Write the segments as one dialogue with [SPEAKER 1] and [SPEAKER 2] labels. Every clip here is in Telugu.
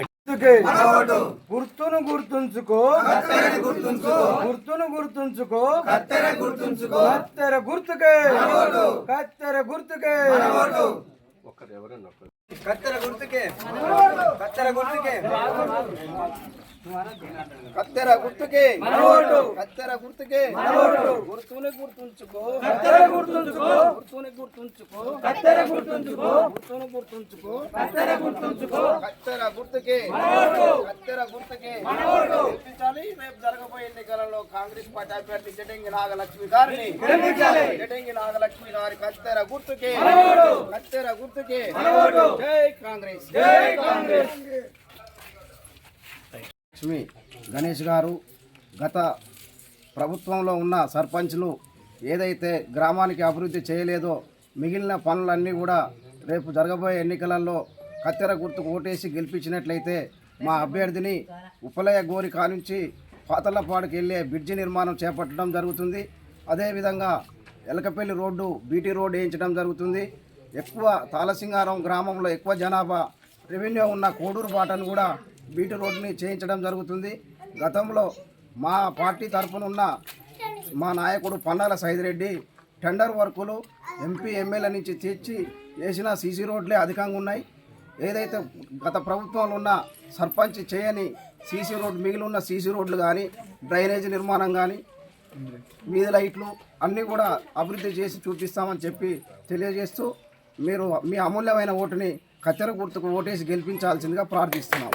[SPEAKER 1] గుర్తుకే గుర్తును గుర్తుంచుకో. గుర్తును గుర్తుంచుకో. కత్తెర గుర్తుంచుకో. కత్తెర గుర్తుకే. కత్తెర గుర్తుకే. కత్తెర గుర్తుకే. కత్తెర గుర్తుకే. కత్తెర గుర్తుకే. కత్తెర గుర్తుకే. గుర్తుని గుర్తుంచుకో. కత్తెర గుర్తుంచుకో. గుర్తుని గుర్తుంచుకో. కత్తెర గుర్తుంచుకో. గుర్తుని గుర్తుంచుకో. కత్తెర గుర్తుంచుకో. కత్తెర గుర్తుకే. కత్తెర గుర్తుకే. గెలిపించాలి. రేపు జరగబోయే ఎన్నికలలో కాంగ్రెస్ పార్టీ అభ్యర్థి జటంగి నాగలక్ష్మి గారిని జటంగి నాగలక్ష్మి గారి కత్తెర గుర్తుకే. కత్తెర గుర్తుకే. జై కాంగ్రెస్. జై కాంగ్రెస్. లక్ష్మి గణేష్ గారు గత ప్రభుత్వంలో ఉన్న సర్పంచ్లు ఏదైతే గ్రామానికి అభివృద్ధి చేయలేదో మిగిలిన పనులన్నీ కూడా రేపు జరగబోయే ఎన్నికలలో కత్తెర గుర్తుకు ఓటేసి గెలిపించినట్లయితే మా అభ్యర్థిని ఉపలయ గోరి కానుంచి పాతలపాడుకి వెళ్ళే బ్రిడ్జి నిర్మాణం చేపట్టడం జరుగుతుంది. అదేవిధంగా ఎలకపల్లి రోడ్డు బీటీ రోడ్డు వేయించడం జరుగుతుంది. ఎక్కువ తాళసింగారం గ్రామంలో ఎక్కువ జనాభా రెవెన్యూ ఉన్న కోడూరు బాటను కూడా బీటీ రోడ్డుని చేయించడం జరుగుతుంది. గతంలో మా పార్టీ తరఫున ఉన్న మా నాయకుడు పన్నాల సైదిరెడ్డి టెండర్ వర్కులు ఎంపీ ఎమ్మెల్యే నుంచి తెచ్చి వేసిన సీసీ రోడ్లే అధికంగా ఉన్నాయి. ఏదైతే గత ప్రభుత్వంలో ఉన్న సర్పంచ్ చేయని సీసీ రోడ్డు మిగిలి ఉన్న సీసీ రోడ్లు కానీ డ్రైనేజీ నిర్మాణం కానీ వీధి లైట్లు అన్నీ కూడా అభివృద్ధి చేసి చూపిస్తామని చెప్పి తెలియజేస్తూ మీరు మీ అమూల్యమైన ఓటుని కత్తెర గుర్తుకు ఓటేసి గెలిపించాల్సిందిగా ప్రార్థిస్తున్నాం.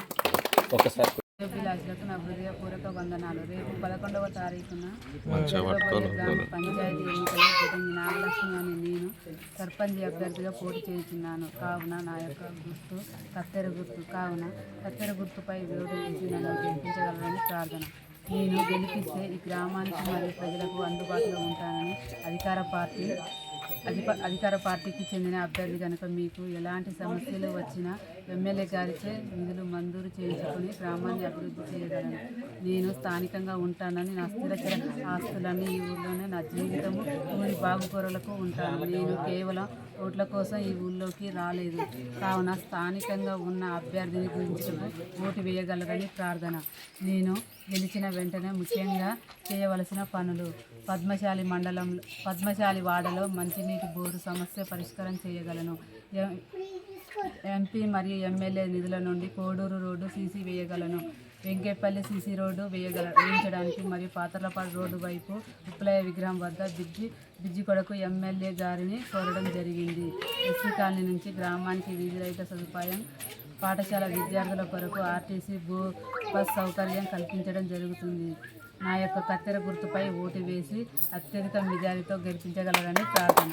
[SPEAKER 2] నా హృదయపూర్వక వందనాలు. రేపు పదకొండవ తారీఖున పంచాయతీ ఎన్నికల్లో జగన్ నాగలక్ష్మి అని నేను సర్పంచ్ అభ్యర్థిగా పోటీ చేస్తున్నాను. కావున నా యొక్క గుర్తు కత్తెర గుర్తు కావున కత్తెర గుర్తుపై ఓటు వేసి నన్ను గెలిపించగలరని ప్రార్థన. నేను గెలిపిస్తే ఈ గ్రామానికి మరియు ప్రజలకు అందుబాటులో ఉంటానని అధికార పార్టీ అధికార పార్టీకి చెందిన అభ్యర్థి కనుక మీకు ఎలాంటి సమస్యలు వచ్చినా ఎమ్మెల్యే గారిచే నిధులు మంజూరు చేయించుకుని గ్రామాన్ని అభివృద్ధి చేయగలను. నేను స్థానికంగా ఉంటానని నా స్థిరచర ఆస్తులన్నీ ఈ ఊళ్ళోనే నా జీవితము. బాగుపరులకు ఉంటాను నేను కేవలం ఓట్ల కోసం ఈ ఊళ్ళోకి రాలేదు. కావున స్థానికంగా ఉన్న అభ్యర్థిని గురించి ఓటు వేయగలరని ప్రార్థన. నేను గెలిచిన వెంటనే ముఖ్యంగా చేయవలసిన పనులు పద్మశాలి మండలం పద్మశాలి వాడలో మంచినీటి బోరు సమస్య పరిష్కారం చేయగలను. ఎం- ఎంపీ మరియు ఎమ్మెల్యే నిధుల నుండి కోడూరు రోడ్డు సీసీ వేయగలను. వెంకేపల్లి సీసీ రోడ్డు వేయగల వేయించడానికి మరియు పాతర్లపాడు రోడ్డు వైపు ఉప్పులయ విగ్రహం వద్ద బిజ్జి బిజ్జి కొడుకు ఎమ్మెల్యే గారిని కోరడం జరిగింది. ఎస్సీ కాలనీ నుంచి గ్రామానికి వీధి రహిత సదుపాయం పాఠశాల విద్యార్థుల కొరకు ఆర్టీసీ భూ బస్ సౌకర్యం కల్పించడం జరుగుతుంది. నా యొక్క కత్తెర గుర్తుపై ఓటు వేసి అత్యధిక మెజారిటీతో గెలిపించగలరని ప్రార్థన.